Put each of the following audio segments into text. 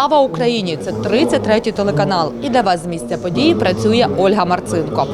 Слава Україні! Це 33-й телеканал. І для вас з місця події працює Ольга Марцинко.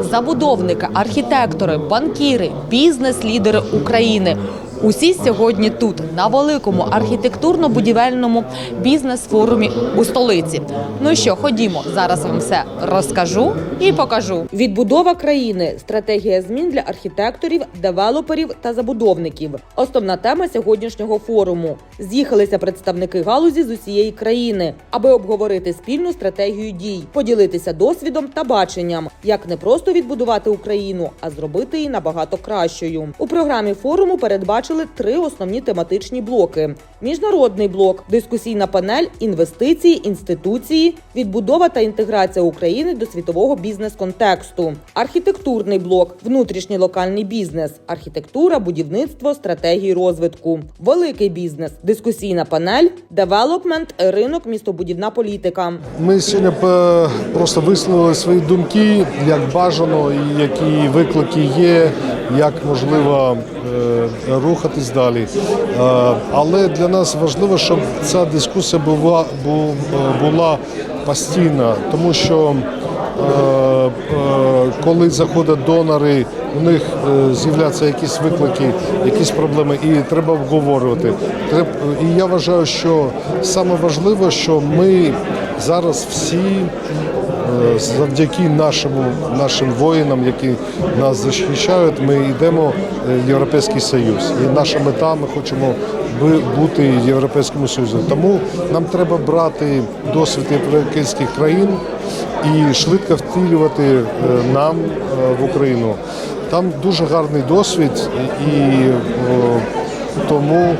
Забудовники, архітектори, банкіри, бізнес-лідери України. Усі сьогодні тут, на великому архітектурно-будівельному бізнес-форумі у столиці. Ну що, ходімо, зараз вам все розкажу і покажу. Відбудова країни, стратегія змін для архітекторів, девелоперів та забудовників. Основна тема сьогоднішнього форуму. З'їхалися представники галузі з усієї країни, аби обговорити спільну стратегію дій, поділитися досвідом та баченням, як не просто відбудувати Україну, а зробити її набагато кращою. У програмі форуму передбачили три основні тематичні блоки: міжнародний блок, дискусійна панель, інвестиції, інституції, відбудова та інтеграція України до світового бізнес-контексту, архітектурний блок, внутрішній локальний бізнес, архітектура, будівництво, стратегії розвитку, великий бізнес, дискусійна панель, девелопмент, ринок, містобудівна політика. Ми сьогодні е, просто висловили свої думки, як бажано, і які виклики є, як можливо е, рухатись далі. Е, Але для нас важливо, щоб ця дискусія була, була постійна, тому що е, е, коли заходять донори, у них е, з'являються якісь виклики, якісь проблеми, і треба обговорювати. І я вважаю, що саме важливо, що ми зараз всі е, завдяки нашому нашим воїнам, які нас захищають, ми йдемо в Європейський Союз. І наша мета, ми хочемо бути в Європейському Союзі. Тому нам треба брати досвід європейських країн і швидко втілювати е, нам е, в Україну. Там дуже гарний досвід, і тому е,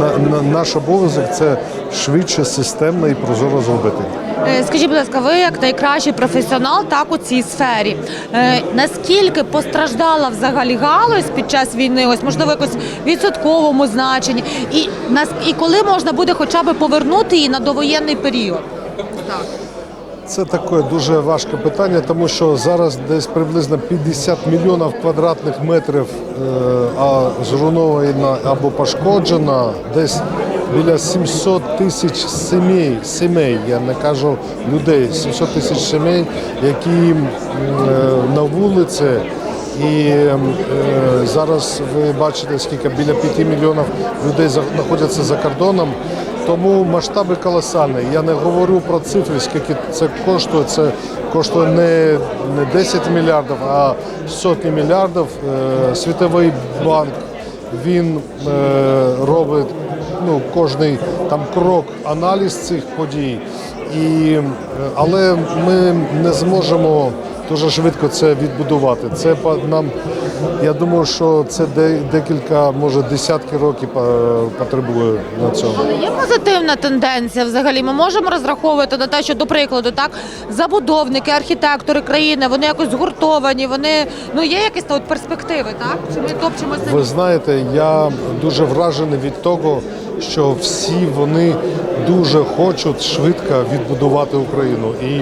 на, на, наш обов'язок це швидше, системно і прозоро зробити. Е, Скажіть, будь ласка, ви як найкращий професіонал так у цій сфері. Е, наскільки постраждала взагалі галузь під час війни? Ось можливо, якось відсотковому значенні, і нас і коли можна буде хоча б повернути її на довоєнний період? Так. Це таке дуже важке питання, тому що зараз десь приблизно 50 мільйонів квадратних метрів е, а зруйнована або пошкоджена, десь біля 700 тисяч сімей, сімей, я не кажу людей, 700 тисяч сімей, які е, на вулиці. І е, зараз ви бачите, скільки біля 5 мільйонів людей знаходяться за кордоном. Тому масштаби колосальні. Я не говорю про цифри, скільки це коштує. Це коштує не, не 10 мільярдів, а сотні мільярдів. Е, Світовий банк він е, робить ну, кожний там крок, аналіз цих подій. І, е, але ми не зможемо дуже швидко це відбудувати. Це нам, я думаю, що це декілька, може десятки років е, потребує на цьому. Але є позитивна тенденція взагалі. Ми можемо розраховувати на те, що, до прикладу, так забудовники, архітектори країни, вони якось згуртовані, вони ну є якісь от перспективи, так? Чи ми топчемося? Ви знаєте, я дуже вражений від того, що всі вони дуже хочуть швидко відбудувати Україну. І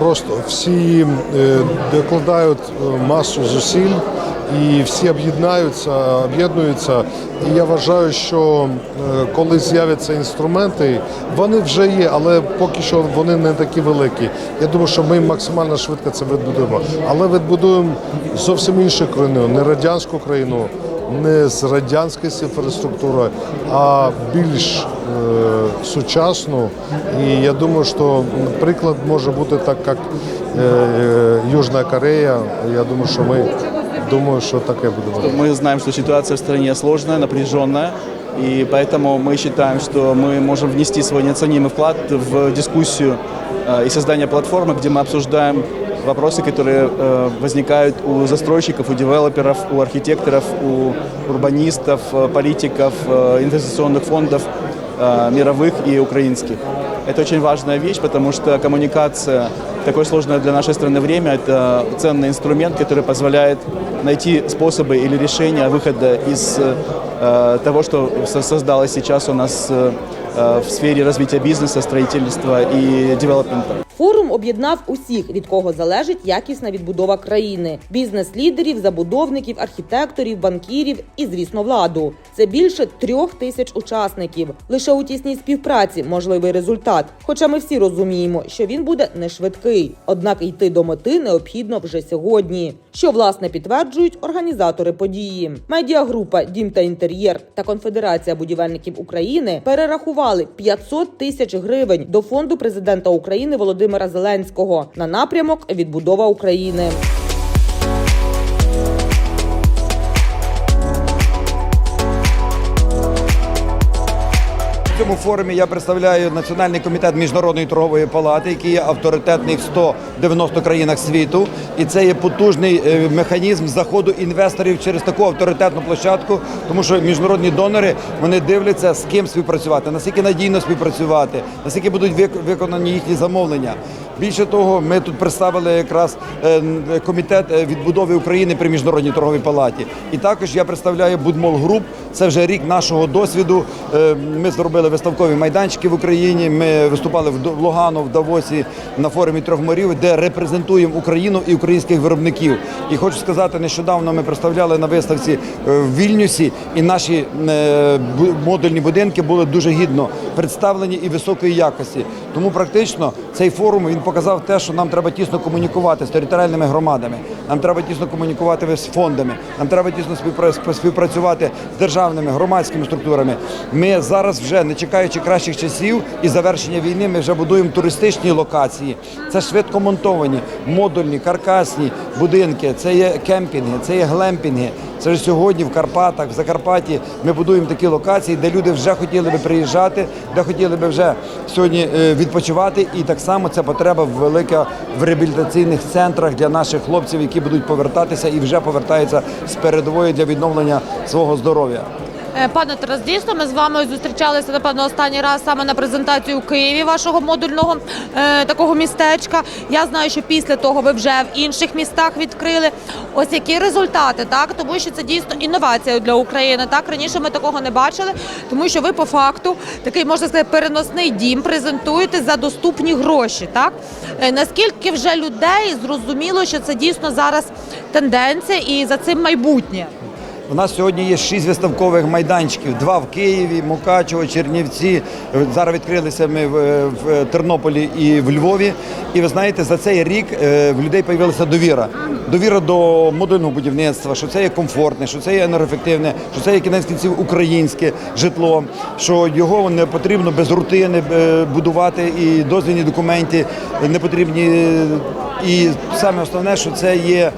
просто всі е, докладають е, масу зусиль. І всі об'єднаються, об'єднуються. І я вважаю, що е, коли з'являться інструменти, вони вже є, але поки що вони не такі великі. Я думаю, що ми максимально швидко це відбудуємо. Але відбудуємо зовсім іншу країну, не радянську країну, не з радянською інфраструктурою, а більш сучасну. І я думаю, що приклад може бути так, як е, е, Южна Корея. Я думаю, що ми думаю, що таке буде. Мы знаем, что ситуация в стране сложная, напряженная, и поэтому мы считаем, что мы можем внести свой неоценимый вклад в дискуссию э, и создание платформы, где мы обсуждаем вопросы, которые э, возникают у застройщиков, у девелоперов, у архитекторов, у урбанистов, э, политиков, э, инвестиционных фондов э, мировых и украинских. Это очень важная вещь, потому что коммуникация в такое сложное для нашей страны время – это ценный инструмент, который позволяет найти способы или решения выхода из э, того, что со- создалось сейчас у нас э, э, в сфере развития бизнеса, строительства и девелопмента. Форум форум об'єднав усіх, від кого залежить якісна відбудова країни: бізнес-лідерів, забудовників, архітекторів, банкірів і, звісно, владу. Це більше трьох тисяч учасників. Лише у тісній співпраці можливий результат. Хоча ми всі розуміємо, що він буде не швидкий. Однак йти до мети необхідно вже сьогодні. Що власне підтверджують організатори події. Медіагрупа Дім та інтер'єр та Конфедерація будівельників України перерахували 500 тисяч гривень до фонду президента України Володимира Зеленського на напрямок відбудова України. Цьому форумі я представляю Національний комітет міжнародної торгової палати, який є авторитетний в 190 країнах світу, і це є потужний е, механізм заходу інвесторів через таку авторитетну площадку, тому що міжнародні донори вони дивляться з ким співпрацювати, наскільки надійно співпрацювати, наскільки будуть вик- виконані їхні замовлення. Більше того, ми тут представили якраз е, комітет е, відбудови України при міжнародній торговій палаті. І також я представляю Будмол Груп. Це вже рік нашого досвіду. Е, Ми зробили виставкові майданчики в Україні. Ми виступали в Лугану, в Давосі на форумі трьох морів, де репрезентуємо Україну і українських виробників. І хочу сказати, нещодавно ми представляли на виставці е, в Вільнюсі, і наші е, модульні будинки були дуже гідно представлені і високої якості. Тому практично цей форум він показав те, що нам треба тісно комунікувати з територіальними громадами. Нам треба тісно комунікувати з фондами. Нам треба тісно співпра- співпрацювати з державними громадськими структурами. Ми зараз вже не чекаючи кращих часів і завершення війни, ми вже будуємо туристичні локації. Це швидко монтовані, модульні, каркасні будинки. Це є кемпінги, це є глемпінги. Це ж сьогодні в Карпатах, в Закарпатті ми будуємо такі локації, де люди вже хотіли би приїжджати, де хотіли би вже сьогодні е, відпочивати. І так само це потреба велика в реабілітаційних центрах для наших хлопців, які будуть повертатися і вже повертаються з передової для відновлення свого здоров'я. Е, Пане Тарас, дійсно, ми з вами зустрічалися напевно останній раз саме на презентації у Києві вашого модульного е, такого містечка. Я знаю, що після того ви вже в інших містах відкрили. Ось які результати, так тому що це дійсно інновація для України. Так раніше ми такого не бачили, тому що ви по факту такий можна сказати переносний дім презентуєте за доступні гроші. Так Е, наскільки вже людей зрозуміло, що це дійсно зараз тенденція і за цим майбутнє. У нас сьогодні є шість виставкових майданчиків: два в Києві, Мукачево, Чернівці. Зараз відкрилися ми в, Тернополі і в Львові. І ви знаєте, за цей рік е, в людей з'явилася довіра. Довіра до модульного будівництва, що це є комфортне, що це є енергоефективне, що це є кінець кінців українське житло, що його не потрібно без рутини е, будувати, і дозвільні документи не потрібні. І саме основне, що це є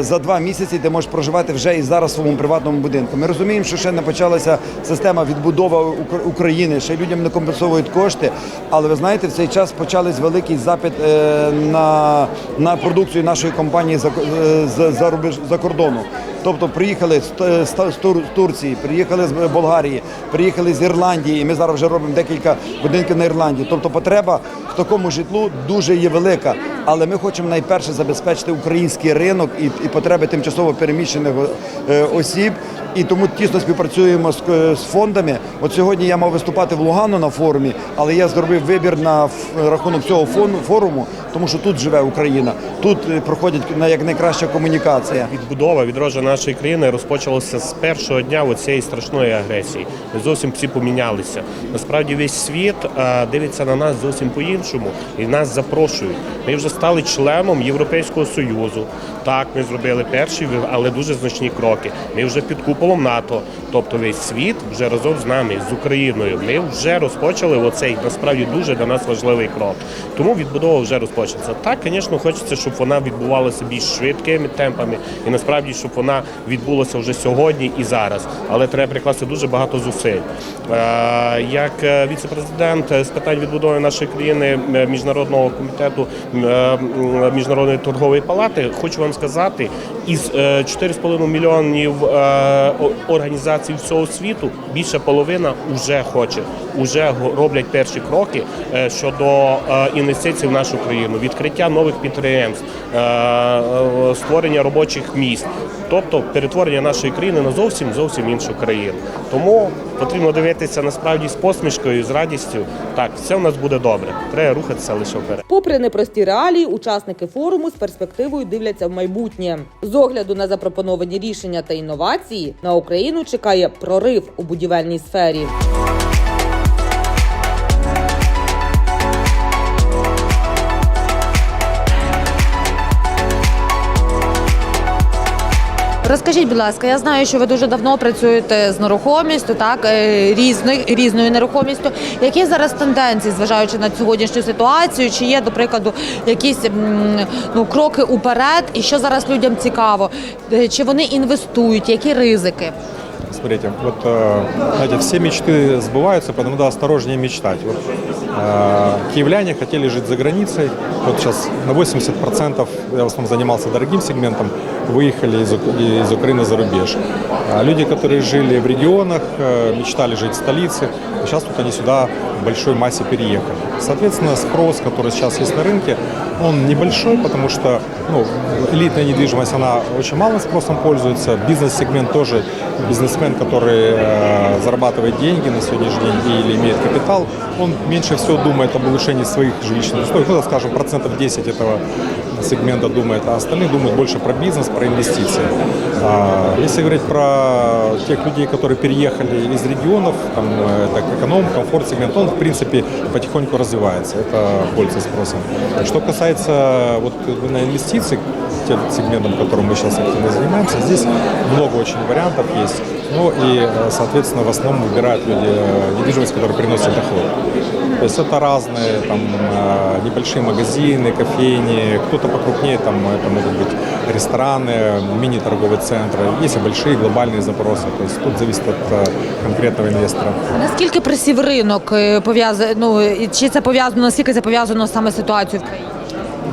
за два місяці ти можеш проживати вже і зараз в своєму приватному будинку. Ми розуміємо, що ще не почалася система відбудова Ук- України, ще людям не компенсують кошти. Але ви знаєте, в цей час почались великий запит е, на, на продукцію нашої компанії за, е, за, за, за кордону. Тобто приїхали з, Т- з Турції, приїхали з Болгарії, приїхали з Ірландії. І ми зараз вже робимо декілька будинків на Ірландії. Тобто потреба в такому житлу дуже є велика. Але ми хочемо найперше забезпечити український ринок і, і потреби тимчасово переміщених е, осіб. І тому тісно співпрацюємо з, е, з фондами. От сьогодні я мав виступати в Лугану на форумі, але я зробив вибір на рахунок цього форуму, тому що тут живе Україна, тут е, проходить як найкраща комунікація. Відбудова відродження нашої країни розпочалася з першого дня цієї страшної агресії. Ми зовсім всі помінялися. Насправді весь світ е, дивиться на нас зовсім по-іншому і нас запрошують. Ми вже стали членом Європейського союзу. Так, ми зробили перші, але дуже значні кроки. Ми вже під куполом НАТО. Тобто весь світ вже разом з нами, з Україною. Ми вже розпочали оцей насправді дуже для нас важливий крок. Тому відбудова вже розпочнеться. Так, звісно, хочеться, щоб вона відбувалася більш швидкими темпами, і насправді, щоб вона відбулася вже сьогодні і зараз. Але треба прикласти дуже багато зусиль. Е, Як е, віце-президент з питань відбудови нашої країни е, міжнародного комітету міжнародної торгової палати, хочу вам сказати, із е, 4,5 мільйонів організацій всього світу більше половина вже хоче, вже роблять перші кроки е, щодо е, інвестицій в нашу країну, відкриття нових підприємств, е, створення робочих місць. Тобто перетворення нашої країни на зовсім зовсім іншу країну. Тому потрібно дивитися насправді з посмішкою, з радістю. Так, все в нас буде добре. Треба рухатися лише вперед. Попри непрості реалії, учасники форуму з перспективою дивляться в майбутнє. З огляду на запропоновані рішення та інновації на Україну чекає прорив у будівельній сфері. Розкажіть, будь ласка, я знаю, що ви дуже давно працюєте з нерухомістю, так е, різною різною нерухомістю. Які зараз тенденції, зважаючи на сьогоднішню ситуацію? Чи є, до прикладу, якісь ну кроки уперед, і що зараз людям цікаво? Е, Чи вони інвестують? Які ризики? Смотрите, вот, э, знаете, все мечты сбываются, поэтому надо осторожнее мечтать. Вот, э, киевляне хотели жить за границей. Вот сейчас на 80% я в основном занимался дорогим сегментом, выехали из, из Украины за рубеж. А люди, которые жили в регионах, э, мечтали жить в столице, сейчас вот они сюда большой массе переехали. Соответственно, спрос, который сейчас есть на рынке, он небольшой, потому что ну, элитная недвижимость, она очень малым спросом пользуется. Бизнес-сегмент тоже бизнесмен, который э, зарабатывает деньги на сегодняшний день или имеет капитал, он меньше всего думает об улучшении своих жилищных условий. Ну, скажем, процентов 10 этого сегмента думает, а остальные думают больше про бизнес, про инвестиции. А, Если говорить про тех людей, которые переехали из регионов, там, э, так, эконом, комфорт сегмент, он в принципе потихоньку развивается. Это пользуется спросом. Что касается вот, именно инвестиций, тем сегментом, которым мы сейчас активно занимаемся, здесь много очень вариантов есть. Ну и, э, соответственно, в основном выбирают люди э, недвижимость, которая приносит доход. То есть это разные там, э, небольшие магазины, кофейни, кто-то покрупнее, там это могут быть рестораны, мини-торговые центры. Есть и большие глобальные запросы. То есть тут зависит от конкретного инвестора. Наскільки просів ринок е, пов'язано? Ну і чи це пов'язано? Наскільки це пов'язано саме з ситуацією в країні?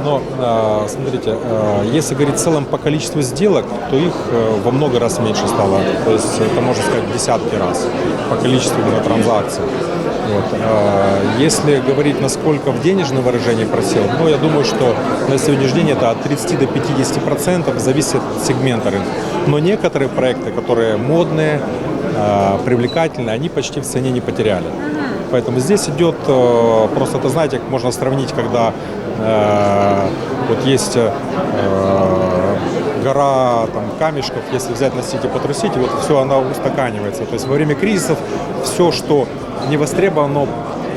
Но, э, смотрите, э, если говорить в целом по количеству сделок, то их э, во много раз меньше стало. То есть это, можно сказать, десятки раз по количеству именно транзакций. Вот. Э, Если говорить, насколько в денежном выражении просел, ну, я думаю, что на сегодняшний день это от 30 до 50 процентов зависит от сегмента рынка. Но некоторые проекты, которые модные, э, привлекательные, они почти в цене не потеряли. Поэтому здесь идет, э, просто это знаете, как можно сравнить, когда э, вот есть э, гора там, камешков, если взять на сити потрусить, и вот все она устаканивается. То есть во время кризисов все, что не востребовано,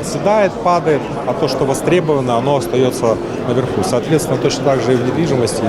седает, падает, а то, что востребовано, оно остается наверху. Соответственно, точно так же и в недвижимости.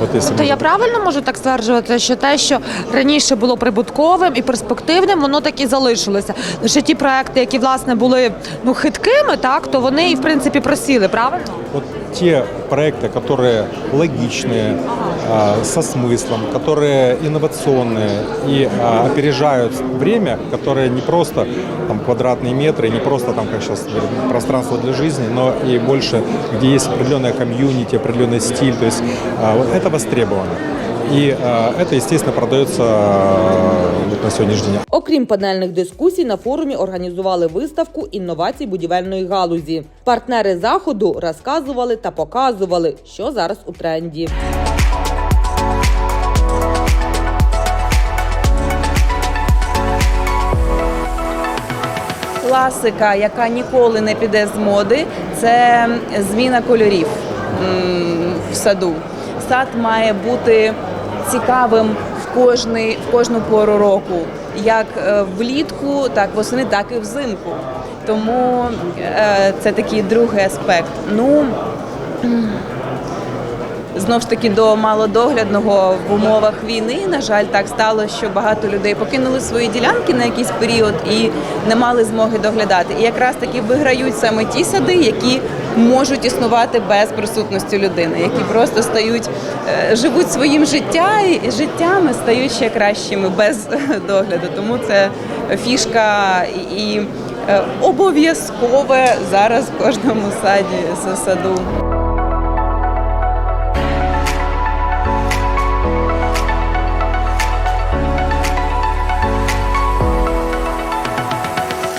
Вот если То я правильно можу так стверджувати, що те, що раніше було прибутковим і перспективним, воно так і залишилося. Лише ті проекти, які власне були ну хиткими, так то вони і в принципі просіли, правильно? Вот те проекты, которые логичные, а, со смыслом, которые инновационные и а, опережают время, которые не просто там, квадратные метры, не просто там, как сейчас пространство для жизни, но и больше, где есть определенная комьюнити, определенный стиль, то есть а, это востребовано. И а, это, естественно, продается а, вот на сегодняшний день. Окрім панельних дискусій, на форумі організували виставку інновацій будівельної галузі. Партнери заходу розказували та показували, що зараз у тренді. класика, яка ніколи не піде з моди, це зміна кольорів в саду. Сад має бути цікавим в, кожний, в кожну пору року, як е, влітку, так восени, так і взимку. Тому е, це такий другий аспект. Ну, Знов ж таки до малодоглядного в умовах війни, на жаль, так стало, що багато людей покинули свої ділянки на якийсь період і не мали змоги доглядати. І якраз таки виграють саме ті сади, які можуть існувати без присутності людини, які просто стають, е, живуть своїм життя і життями стають ще кращими без догляду. Тому це фішка і і, е, обов'язкове зараз в кожному саді саду.